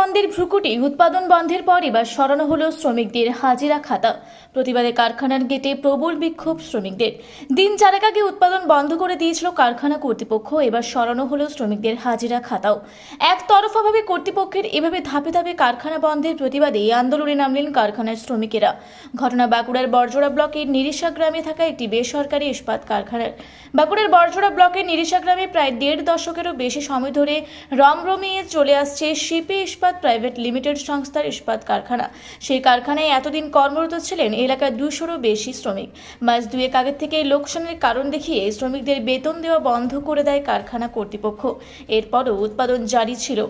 বন্ধের ভ্রুকুটি উৎপাদন বন্ধের পর এবার সরানো হলো শ্রমিকদের হাজিরা খাতা। প্রতিবাদে কারখানার গেটে প্রবল বিক্ষোভ শ্রমিকদের। দিন চারেক আগে উৎপাদন বন্ধ করে দিয়েছিল কারখানা কর্তৃপক্ষ, এবার সরানো হলো শ্রমিকদের হাজিরা খাতাও। একতরফাভাবে কর্তৃপক্ষের এভাবে ধাপে ধাপে কারখানা বন্ধের প্রতিবাদে আন্দোলনে নামলেন কারখানার শ্রমিকেরা। ঘটনা বাঁকুড়ার বরজোড়া ব্লকের নিরিশা গ্রামে থাকা একটি বেসরকারি ইস্পাত কারখানার। বাঁকুড়ার বরজোড়া ব্লকের নিরিশা গ্রামে প্রায় দেড় দশকেরও বেশি সময় ধরে রমরমিয়ে চলে আসছে শিপি ইস্পাত প্রাইভেট লিমিটেড সংস্থার ইস্পাত কারখানা। সেই কারখানায় এতদিন কর্মরত ছিলেন এলাকার দুশোরও বেশি শ্রমিক। মাস দুয়েক আগের থেকে লোকসানের কারণ দেখিয়ে শ্রমিকদের বেতন দেওয়া বন্ধ করে দেয় কারখানা কর্তৃপক্ষ। এরপরও উৎপাদন জারি ছিল।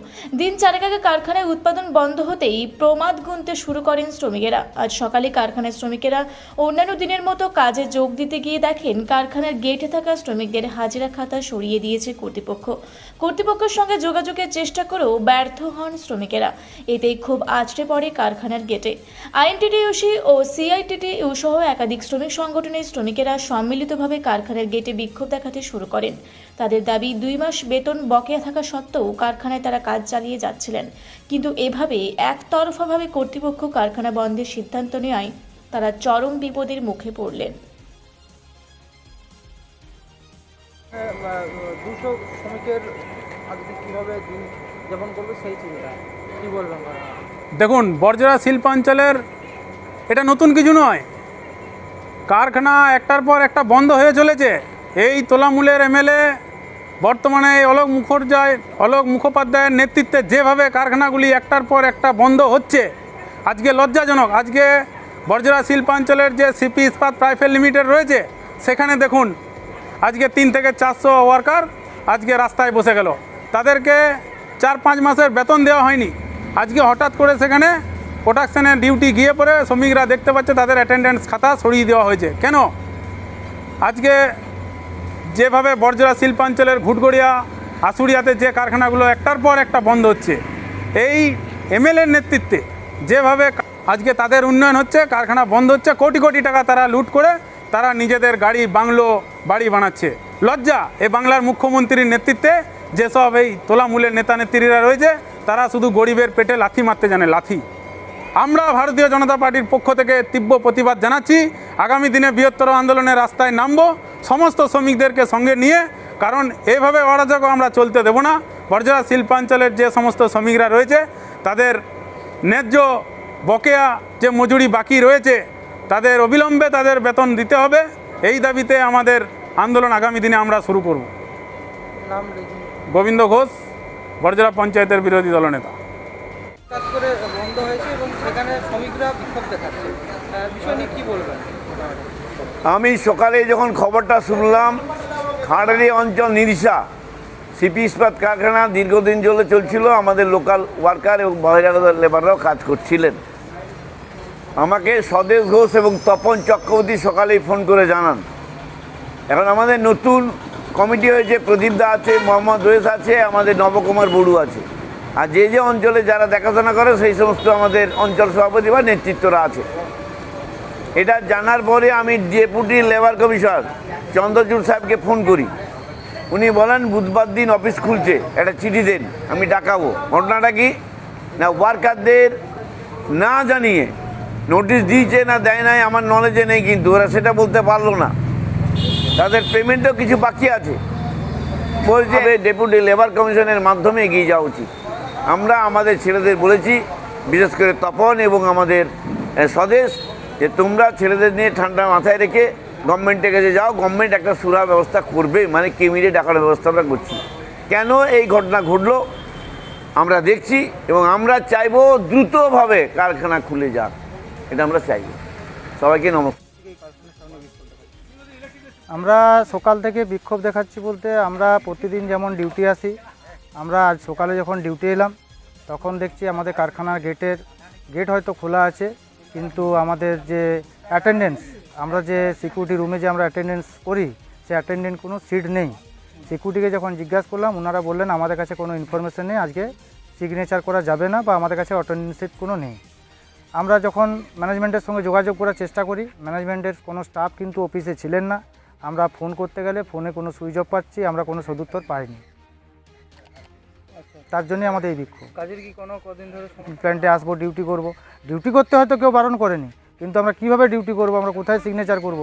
দিন চারেক আগে কারখানায় উৎপাদন বন্ধ হতেই প্রমাদ গুনতে শুরু করেন শ্রমিকেরা। আজ সকালে কারখানার শ্রমিকেরা অন্যান্য দিনের মতো কাজে যোগ দিতে গিয়ে দেখেন কারখানার গেটে থাকা শ্রমিকদের হাজিরা খাতা সরিয়ে দিয়েছে কর্তৃপক্ষ। কর্তৃপক্ষের সঙ্গে যোগাযোগের চেষ্টা করেও ব্যর্থ হন শ্রমিকেরা এতেই খুব আছড়ে পড়ে কারখানার গেটে। আইএনটিটিউসি ও সিআইটিটিইউ সহ একাধিক শ্রমিক সংগঠনের শ্রমিকেরা সম্মিলিতভাবে কারখানার গেটে বিক্ষোভ দেখাতে শুরু করেন। তাদের দাবি, দুই মাস বেতন বকেয়া থাকা সত্ত্বেও কারখানায় তারা কাজ চালিয়ে যাচ্ছিলেন। কিন্তু এভাবে একতরফাভাবে কর্তৃপক্ষ কারখানা বন্ধের সিদ্ধান্ত নেওয়ায় তারা চরম বিপদের মুখে পড়লেন। দুশো শ্রমিকের আজকে কীভাবে দিন দেখুন বর্জরা শিল্পাঞ্চলের এটা নতুন কিছু নয়। কারখানা একটার পর একটা বন্ধ হয়ে চলেছে। এই তোলামূলের এমএলএ বর্তমানে এই অলোক মুখোপাধ্যায়, অলোক মুখোপাধ্যায়ের নেতৃত্বে যেভাবে কারখানাগুলি একটার পর একটা বন্ধ হচ্ছে, আজকে লজ্জাজনক। আজকে বর্জরা শিল্পাঞ্চলের যে সিপি ইস্পাত প্রাইভেট লিমিটেড রয়েছে, সেখানে দেখুন, আজকে তিন থেকে চারশো ওয়ার্কার আজকে রাস্তায় বসে গেল। তাদেরকে চার পাঁচ মাসের বেতন দেওয়া হয়নি। আজকে হঠাৎ করে সেখানে প্রোডাকশনের ডিউটি গিয়ে পরে শ্রমিকরা দেখতে পাচ্ছে তাদের অ্যাটেন্ডেন্স খাতা সরিয়ে দেওয়া হয়েছে। কেন? আজকে যেভাবে বর্জরা শিল্পাঞ্চলের ঘুটগড়িয়া আশুড়িয়াতে যে কারখানাগুলো একটার পর একটা বন্ধ হচ্ছে, এই এমএলএর নেতৃত্বে যেভাবে আজকে তাদের উন্নয়ন হচ্ছে, কারখানা বন্ধ হচ্ছে, কোটি কোটি টাকা তারা লুট করে তারা নিজেদের গাড়ি, বাংলো, বাড়ি বানাচ্ছে। লজ্জা, এ বাংলার মুখ্যমন্ত্রীর নেতৃত্বে যেসব এই তোলামূলের নেতা নেত্রীরা রয়েছে, তারা শুধু গরিবের পেটে লাথি মারতে জানে, লাথি। আমরা ভারতীয় জনতা পার্টির পক্ষ থেকে তীব্র প্রতিবাদ জানাচ্ছি। আগামী দিনে বৃহত্তর আন্দোলনের রাস্তায় নামব। সমস্ত শ্রমিকদেরকে সঙ্গে নিয়ে, কারণ এভাবে অরাজক আমরা চলতে দেব না। বর্জরা শিল্পাঞ্চলের যে সমস্ত শ্রমিকরা রয়েছে, তাদের ন্যায্য বকেয়া যে মজুরি বাকি রয়েছে, তাদের অবিলম্বে তাদের বেতন দিতে হবে। এই দাবিতে আমাদের আন্দোলন আগামী দিনে আমরা শুরু করব। গোবিন্দ ঘোষ বর্জরা পঞ্চায়েতের বিরোধী দলনেতা কাজ করে বন্ধ হয়েছে এবং সেখানে শ্রমিকরা বিক্ষোভ দেখাচ্ছে। বিষয় নিয়ে কী বলবেন? আমি সকালে যখন খবরটা শুনলাম খাঁড়ারি অঞ্চল নিরিশা সিপি ইস্পাত কারখানা দীর্ঘদিন চলে চলছিল আমাদের লোকাল ওয়ার্কার এবং বহিরাগত লেবাররাও কাজ করছিলেন। আমাকে স্বদেশ ঘোষ এবং তপন চক্রবর্তী সকালেই ফোন করে জানান। এখন আমাদের নতুন কমিটি হয়েছে প্রদীপ দা আছে, মোহাম্মদ রয়েস আছে, আমাদের নবকুমার বড়ু আছে। আর যে যে অঞ্চলে যারা দেখাশোনা করে, সেই সমস্ত আমাদের অঞ্চল সভাপতি বা নেতৃত্বরা আছে। এটা জানার পরে আমি ডেপুটি লেবার কমিশনার চন্দ্রচূড় সাহেবকে ফোন করি। উনি বলেন, বুধবার দিন অফিস খুলছে, একটা চিঠি দেন, আমি ডাকাবো। ঘটনাটা কি? না, ওয়ার্কারদের না জানিয়ে নোটিশ দিয়েছে না দেয় নাই, আমার নলেজে নেই কিন্তু, ওরা সেটা বলতে পারল না। তাদের পেমেন্টও কিছু বাকি আছে। বলছে ডেপুটি লেবার কমিশনের মাধ্যমে এগিয়ে যাওয়া উচিত। আমরা আমাদের ছেলেদের বলেছি বিশেষ করে তপন এবং আমাদের স্বদেশ যে তোমরা ছেলেদের নিয়ে ঠান্ডা মাথায় রেখে গভর্নমেন্টের কাছে যাও। গভর্নমেন্ট একটা সুরা ব্যবস্থা করবে মানে কেমিরে ডাকার ব্যবস্থা আমরা করছি। কেন এই ঘটনা ঘটলো? আমরা দেখছি এবং আমরা চাইব দ্রুতভাবে কারখানা খুলে যাক। এটা আমরা চাইব। সবাইকে নমস্কার। আমরা সকাল থেকে বিক্ষোভ দেখাচ্ছি বলতে আমরা প্রতিদিন যেমন ডিউটি আসি, আমরা আজ সকালে যখন ডিউটি এলাম, তখন দেখছি আমাদের কারখানার গেটের, গেট হয়তো খোলা আছে, কিন্তু আমাদের যে অ্যাটেন্ডেন্স আমরা যে সিকিউরিটি রুমে যে আমরা অ্যাটেন্ডেন্স করি, সে অ্যাটেন্ডেন্ট কোনো সিট নেই। সিকিউরিটিকে যখন জিজ্ঞাসা করলাম ওনারা বললেন, আমাদের কাছে কোনো ইনফরমেশন নেই, আজকে সিগনেচার করা যাবে না বা আমাদের কাছে অ্যাটেন্ডেন্স সিট কোনো নেই। আমরা যখন ম্যানেজমেন্টের সঙ্গে যোগাযোগ করার চেষ্টা করি ম্যানেজমেন্টের কোনো স্টাফ কিন্তু অফিসে ছিলেন না। আমরা ফোন করতে গেলে ফোনে কোনো সুইচ অফ পাচ্ছি আমরা কোনো সদুত্তর পাইনি। তার জন্যই আমাদের এই বিক্ষোভ। কাজের কি কোনো কদিন ধরে প্ল্যান্টে আসব ডিউটি করব। ডিউটি করতে হয়তো কেউ বারণ করেনি কিন্তু আমরা কীভাবে ডিউটি করব আমরা কোথায় সিগনেচার করব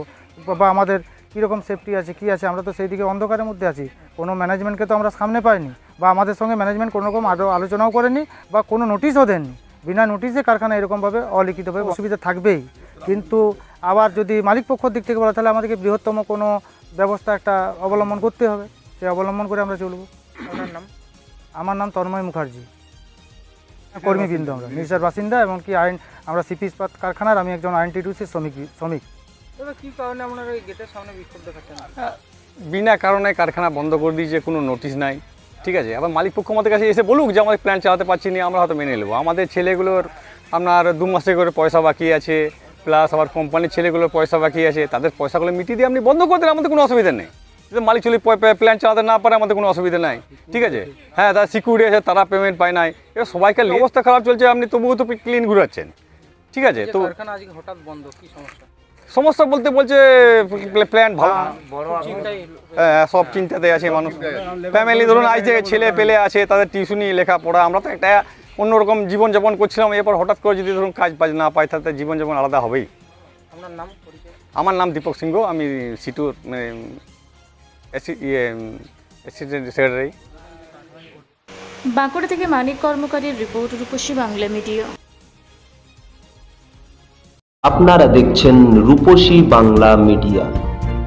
বা আমাদের কীরকম সেফটি আছে কি আছে আমরা তো সেই দিকে অন্ধকারের মধ্যে আছি। কোনো ম্যানেজমেন্টকে তো আমরা সামনে পাইনি বা আমাদের সঙ্গে ম্যানেজমেন্ট কোনো রকম আরও আলোচনাও করেনি বা কোনো নোটিশও দেননি। বিনা নোটিশে কারখানা এরকমভাবে অলিখিতভাবে অসুবিধা থাকবেই। কিন্তু আবার যদি মালিক পক্ষর দিক থেকে বলা তাহলে আমাদেরকে বৃহত্তম কোনো ব্যবস্থা একটা অবলম্বন করতে হবে। সে অবলম্বন করে আমরা চলবো। আপনার নাম? আমার নাম তন্ময় মুখার্জি। কর্মীবৃন্দ আমরা। নির্সার বাসিন্দা এমনকি আইন আমরা সিপি ইস্পাত কারখানার আমি একজন আইন টিডিউসি শ্রমিক শ্রমিক। কি কারণে আপনারা এই গেটের সামনে বিক্ষোভ দেখাচ্ছেন? বিনা কারণে কারখানা বন্ধ করে দিয়েছে কোনো নোটিশ নাই। ঠিক আছে আবার মালিক পক্ষ আমাদের কাছে এসে বলুক যে আমাদের প্ল্যান চালাতে পারছি না আমরা হয়তো মেনে নেব। আমাদের ছেলেগুলোর আপনার দু মাসে করে পয়সা বাকি আছে প্লাস আবার কোম্পানির ছেলেগুলোর পয়সা বাকি আছে তাদের পয়সাগুলো মিটিয়ে দিয়ে আপনি বন্ধ করে দিলে আমাদের কোনো অসুবিধা নেই। যদি মালিক চলে প্ল্যান চালাতে না পারে আমাদের কোনো অসুবিধা নাই। ঠিক আছে? হ্যাঁ তারা সিকিউরিটি আছে তারা পেমেন্ট পায় নাই। এবার সবাইকে অবস্থা খারাপ চলছে আপনি তবুও তো ক্লিন ঘুরাচ্ছেন। ঠিক আছে? তো হঠাৎ বন্ধ কি সমস্যা? সমস্যা বলতে বলছে প্ল্যান ভালো। চিন্তাই হ্যাঁ সব চিন্তাতে আছে মানুষ। ফ্যামিলি ধরুন আজ ছেলে পেলে আছে তাদের টিউশনি লেখাপড়া। আমরা তো একটা অন্যরকম জীবনযাপন করছিলাম এরপর হঠাৎ করে যদি ধরুন কাজ বাজ না পাই তাহলে জীবনযাপন আলাদা হবেই। আপনার নাম আমার নাম দীপক সিংহ আমি সিটুর মানে ইয়ে অ্যাসিস্ট্যান্ট সেক্রেটারি বাঁকুড়া থেকে মানিক কর্মকারীর রিপোর্ট রূপসী বাংলা মিডিয়া। আপনারা দেখছেন রূপসী বাংলা মিডিয়া।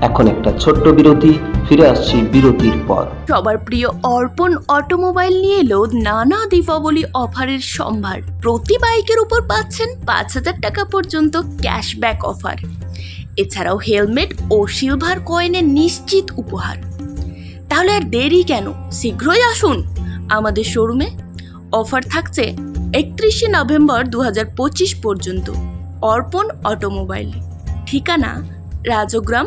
এখন একটা ছোট্ট বিরতি, ফিরে আসছি বিরতির পর। সবার প্রিয় অর্পণ অটোমোবাইল নিয়ে এলো নানা দীপাবলি অফারের সম্ভার। প্রতি বাইকের উপর পাচ্ছেন পাঁচ হাজার টাকা পর্যন্ত ক্যাশব্যাক অফার। এছাড়াও হেলমেট ও সিলভার কয়েনের নিশ্চিত উপহার। তাহলে আর দেরি কেন? শীঘ্রই আসুন আমাদের শোরুমে। অফার থাকছে একত্রিশে নভেম্বর দু হাজার পঁচিশ পর্যন্ত। অর্পণ অটোমোবাইল। ঠিকানা রাজগ্রাম